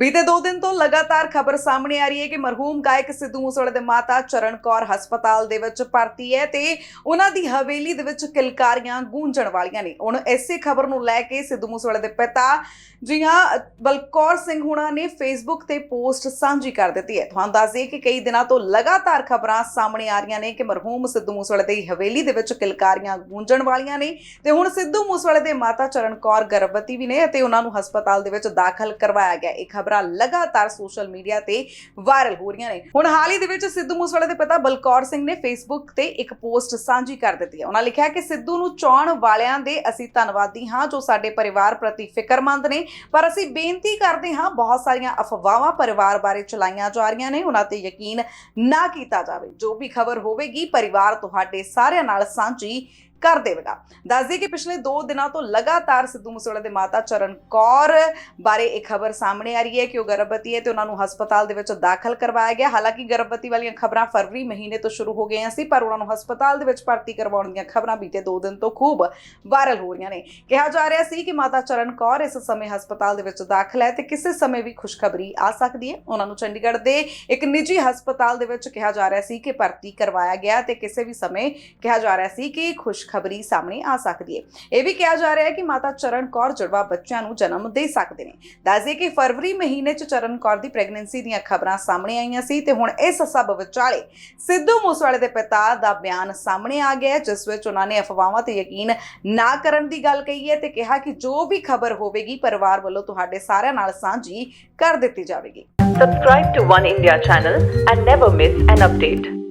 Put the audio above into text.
ਬੀਤੇ 2 ਦਿਨ ਤੋਂ ਲਗਾਤਾਰ ਖਬਰ ਸਾਹਮਣੇ ਆ ਰਹੀ ਹੈ ਕਿ ਮਰਹੂਮ ਗਾਇਕ ਸਿੱਧੂ ਮੂਸੇਵਾਲੇ ਦੇ ਮਾਤਾ ਚਰਨ ਕੌਰ ਹਸਪਤਾਲ ਦੇ ਵਿੱਚ ਭਰਤੀ ਹੈ ਤੇ ਉਹਨਾਂ ਦੀ ਹਵੇਲੀ ਦੇ ਵਿੱਚ ਕਿਲਕਾਰੀਆਂ ਗੂੰਜਣ ਵਾਲੀਆਂ ਨੇ। ਹੁਣ ਇਸੇ ਖਬਰ ਨੂੰ ਲੈ ਕੇ ਸਿੱਧੂ ਮੂਸੇਵਾਲੇ ਦੇ ਪਿਤਾ ਜੀ ਹਾਂ ਬਲਕੌਰ ਸਿੰਘ ਹੁਣਾਂ ਨੇ ਫੇਸਬੁੱਕ ਤੇ ਪੋਸਟ ਸਾਂਝੀ ਕਰ ਦਿੱਤੀ ਹੈ। ਤੁਹਾਨੂੰ ਦੱਸ ਦਈਏ ਕਿ ਕਈ ਦਿਨਾਂ ਤੋਂ ਲਗਾਤਾਰ ਖਬਰਾਂ ਸਾਹਮਣੇ ਆ ਰਹੀਆਂ ਨੇ ਕਿ ਮਰਹੂਮ ਸਿੱਧੂ ਮੂਸੇਵਾਲੇ ਦੀ ਹਵੇਲੀ ਦੇ ਵਿੱਚ ਕਿਲਕਾਰੀਆਂ ਗੂੰਜਣ ਵਾਲੀਆਂ ਨੇ ਤੇ ਹੁਣ ਸਿੱਧੂ ਮੂਸੇਵਾਲੇ ਦੇ ਮਾਤਾ ਚਰਨ ਕੌਰ ਗਰਭਵਤੀ ਵੀ ਨੇ ਅਤੇ ਉਹਨਾਂ ਨੂੰ ਹਸਪਤਾਲ ਦੇ ਵਿੱਚ ਦਾਖਲ ਕਰਵਾਇਆ ਗਿਆ। ਇਹ ਖਬਰਾਂ ਲਗਾਤਾਰ ਸੋਸ਼ਲ ਮੀਡੀਆ ਤੇ ਵਾਇਰਲ ਹੋ ਰਹੀਆਂ ਨੇ। ਹੁਣ ਹਾਲ ਹੀ ਦੇ ਵਿੱਚ ਸਿੱਧੂ ਮੂਸੇਵਾਲੇ ਦੇ ਪਿਤਾ ਬਲਕੌਰ ਸਿੰਘ ਨੇ ਫੇਸਬੁੱਕ ਤੇ ਇੱਕ ਪੋਸਟ ਸਾਂਝੀ ਕਰ ਦਿੱਤੀ ਹੈ। ਉਹਨਾਂ ਲਿਖਿਆ ਕਿ ਸਿੱਧੂ ਨੂੰ ਚਾਹਣ ਵਾਲਿਆਂ ਦੇ ਅਸੀਂ ਧੰਨਵਾਦੀ ਹਾਂ, ਜੋ ਸਾਡੇ ਪਰਿਵਾਰ ਪ੍ਰਤੀ ਫਿਕਰਮੰਦ ਨੇ। ਪਰ ਅਸੀਂ ਬੇਨਤੀ ਕਰਦੇ ਹਾਂ, ਬਹੁਤ ਸਾਰੀਆਂ ਅਫਵਾਹਾਂ ਪਰਿਵਾਰ ਬਾਰੇ ਚਲਾਈਆਂ ਜਾ ਰਹੀਆਂ ਨੇ। ਉਹਨਾਂ ਤੇ ਯਕੀਨ ਨਾ ਕੀਤਾ ਜਾਵੇ। ਜੋ ਵੀ ਖਬਰ ਹੋਵੇਗੀ, ਪਰਿਵਾਰ ਤੁਹਾਡੇ ਸਾਰਿਆਂ ਨਾਲ ਸਾਂਝੀ ਕਰ ਦੇਵੇਗਾ। ਦੱਸਦੇ ਕਿ ਪਿਛਲੇ 2 ਦਿਨਾਂ ਤੋਂ ਲਗਾਤਾਰ ਸਿੱਧੂ ਮੂਸੇਵਾਲੇ ਦੇ ਮਾਤਾ ਚਰਨ ਕੌਰ ਬਾਰੇ ਇਹ ਖਬਰ ਸਾਹਮਣੇ ਆ ਰਹੀ ਹੈ ਕਿ ਉਹ ਗਰਭਵਤੀ ਹੈ ਤੇ ਉਹਨਾਂ ਨੂੰ ਹਸਪਤਾਲ ਦੇ ਵਿੱਚ ਦਾਖਲ ਕਰਵਾਇਆ ਗਿਆ। ਹਾਲਾਂਕਿ ਗਰਭਵਤੀ ਵਾਲੀਆਂ ਖਬਰਾਂ ਫਰਵਰੀ ਮਹੀਨੇ ਤੋਂ ਸ਼ੁਰੂ ਹੋ ਗਈਆਂ ਸੀ, ਪਰ ਉਹਨਾਂ ਨੂੰ ਹਸਪਤਾਲ ਦੇ ਵਿੱਚ ਭਰਤੀ ਕਰਵਾਉਣ ਦੀਆਂ ਖਬਰਾਂ ਬੀਤੇ 2 ਦਿਨ ਤੋਂ ਖੂਬ ਵਾਇਰਲ ਹੋ ਰਹੀਆਂ ਨੇ। ਕਿਹਾ ਜਾ ਰਿਹਾ ਸੀ ਕਿ ਮਾਤਾ ਚਰਨ ਕੌਰ ਇਸ ਸਮੇਂ ਹਸਪਤਾਲ ਦੇ ਵਿੱਚ ਦਾਖਲ ਹੈ ਤੇ ਕਿਸੇ ਸਮੇਂ ਵੀ ਖੁਸ਼ਖਬਰੀ ਆ ਸਕਦੀ ਹੈ। ਉਹਨਾਂ ਨੂੰ ਚੰਡੀਗੜ੍ਹ ਦੇ ਇੱਕ ਨਿੱਜੀ ਹਸਪਤਾਲ ਦੇ ਵਿੱਚ ਕਿਹਾ ਜਾ ਰਿਹਾ ਸੀ ਕਿ ਭਰਤੀ ਕਰਵਾਇਆ ਗਿਆ ਤੇ ਕਿਸੇ ਵੀ ਸਮੇਂ ਕਿਹਾ ਜਾ ਰਿਹਾ ਸੀ ਕਿ ਖੁਸ਼ ਖੁਸ਼ਖਬਰੀ ਸਾਹਮਣੇ ਆ ਸਕਦੀ ਹੈ। ਇਹ ਵੀ ਕਿਹਾ ਜਾ ਰਿਹਾ ਹੈ ਕਿ ਮਾਤਾ ਚਰਨ ਕੌਰ ਜੁੜਵਾ ਬੱਚਿਆਂ ਨੂੰ ਜਨਮ ਦੇ ਸਕਦੇ ਨੇ। ਦੱਸਦੇ ਕਿ ਫਰਵਰੀ ਮਹੀਨੇ 'ਚ ਚਰਨ ਕੌਰ ਦੀ ਪ੍ਰੈਗਨੈਂਸੀ ਦੀਆਂ ਖਬਰਾਂ ਸਾਹਮਣੇ ਆਈਆਂ ਸੀ ਤੇ ਹੁਣ ਇਸ ਸਭ ਵਿਚਾਲੇ ਸਿੱਧੂ ਮੂਸੇਵਾਲੇ ਦੇ ਪਿਤਾ ਦਾ ਬਿਆਨ ਸਾਹਮਣੇ ਆ ਗਿਆ ਜਿਸ ਵਿੱਚ ਉਹਨਾਂ ਨੇ ਅਫਵਾਹਾਂ ਤੇ ਯਕੀਨ ਨਾ ਕਰਨ ਦੀ ਗੱਲ ਕਹੀ ਹੈ ਤੇ ਕਿਹਾ ਕਿ ਜੋ ਵੀ ਖਬਰ ਹੋਵੇਗੀ, ਪਰਿਵਾਰ ਵੱਲੋਂ ਤੁਹਾਡੇ ਸਾਰਿਆਂ ਨਾਲ ਸਾਂਝੀ ਕਰ ਦਿੱਤੀ ਜਾਵੇਗੀ। Subscribe to One India channel and never miss an update.